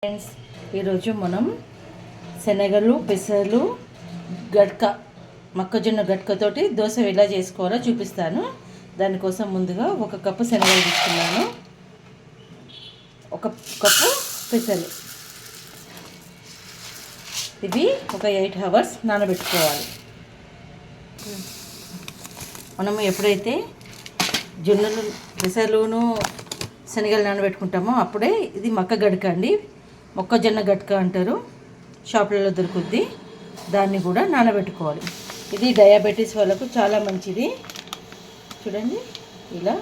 Friends ఈరోజు మనం శనగలు పెసలు గట్క మొక్కజొన్న గట్కతోటి దోశ ఎలా చేసుకోవాలో చూపిస్తాను. దానికోసం ముందుగా ఒక కప్పు శనగలు తీసుకున్నాను. ఒక కప్పు పెసలు ఇవి ఒక ఎయిట్ అవర్స్ నానబెట్టుకోవాలి. మనము ఎప్పుడైతే జొన్నలు పెసలును శనగలు నానబెట్టుకుంటామో అప్పుడే ఇది మక్క గడక అండి. మొక్కజొన్న గట్క అంటారు. షాపులలో దొరుకుద్ది. దాన్ని కూడా నానబెట్టుకోవాలి. ఇది డయాబెటీస్ వాళ్ళకు చాలా మంచిది. చూడండి. ఇలా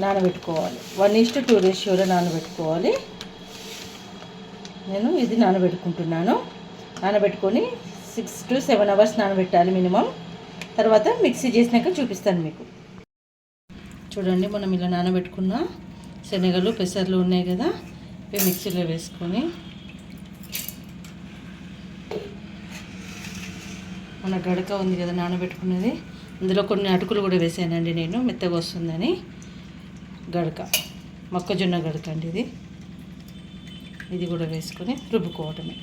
నానబెట్టుకోవాలి. వన్ ఈస్ట్ టూ రేషియోలో నానబెట్టుకోవాలి. నేను ఇది నానబెట్టుకుంటున్నాను. నానబెట్టుకొని సిక్స్ టు సెవెన్ అవర్స్ నానబెట్టాలి మినిమం. తర్వాత మిక్సీ చేసినాక చూపిస్తాను మీకు. చూడండి మనం ఇలా నానబెట్టుకున్న శనగలు పెసర్లు ఉన్నాయి కదా. మిక్సీలో వేసుకొని మన గడక ఉంది కదా నానబెట్టుకున్నది. ఇందులో కొన్ని అటుకులు కూడా వేసానండి నేను మెత్తగా వస్తుందని. గడక మొక్కజొన్న గడక అండి ఇది. ఇది కూడా వేసుకొని రుబ్బుకోవటమే.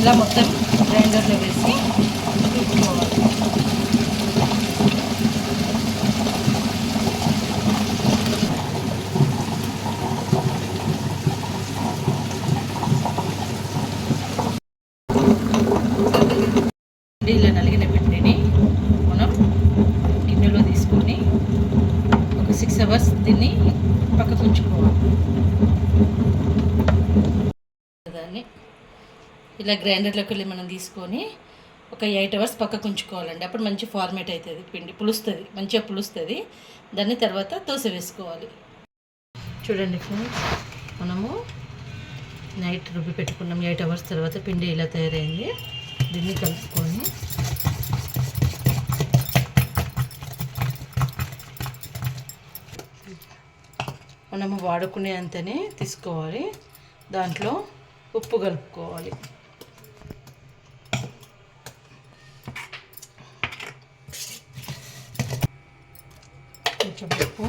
ఇలా మొత్తం గ్రైండర్లో వేసి రుబ్బుకోవాలి ఇలా నలిగిన పిండిని మనం గిన్నెలో తీసుకొని ఒక సిక్స్ అవర్స్ దీన్ని పక్కకు ఉంచుకోవాలి. దాన్ని ఇలా గ్రైండర్లోకి వెళ్ళి మనం తీసుకొని ఒక ఎయిట్ అవర్స్ పక్కకు ఉంచుకోవాలండి. అప్పుడు మంచి ఫార్మేట్ అవుతుంది పిండి పులుస్తుంది మంచిగా పులుస్తుంది. దాన్ని తర్వాత దోశ వేసుకోవాలి. చూడండి ఫ్రెండ్స్ మనము నైట్ రుబ్బి పెట్టుకున్నాం. ఎయిట్ అవర్స్ తర్వాత పిండి ఇలా తయారైంది. దీన్ని కలుపుకొని మనము వాడుకునే అంతనే తీసుకోవాలి. దాంట్లో ఉప్పు కలుపుకోవాలి. కొంచెం ఉప్పు.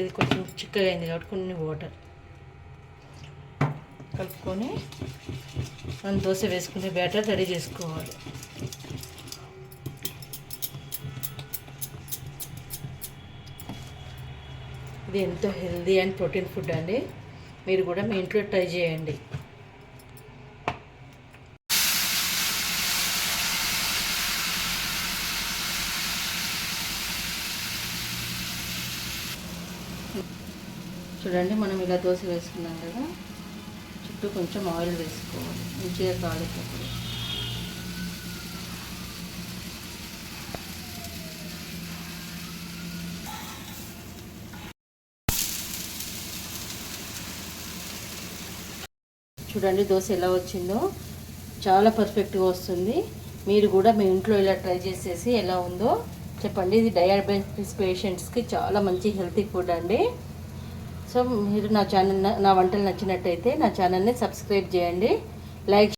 ఇది కొంచెం చిక్కగా అయింది కాబట్టి కొన్ని వాటర్ కలుపుకొని మనం దోశ వేసుకునే బ్యాటర్ రెడీ చేసుకోవాలి. ఇది ఎంతో హెల్దీ అండ్ ప్రోటీన్ ఫుడ్ అండి. మీరు కూడా మీ ఇంట్లో ట్రై చేయండి. చూడండి మనం ఇలా దోశ వేసుకున్నాం కదా. చుట్టూ కొంచెం ఆయిల్ వేసుకోవాలి. మంచిగా కాలేటప్పుడు చూడండి దోశ ఎలా వచ్చిందో. చాలా పర్ఫెక్ట్గా వస్తుంది. మీరు కూడా మీ ఇంట్లో ఇలా ట్రై చేసేసి ఎలా ఉందో చెప్పండి. ఇది డయాబెటీస్ పేషెంట్స్కి చాలా మంచి హెల్తీ ఫుడ్ అండి. సో మీరు నా ఛానల్ నా వంటలు నచ్చినట్టయితే నా ఛానల్ని సబ్స్క్రైబ్ చేయండి. లైక్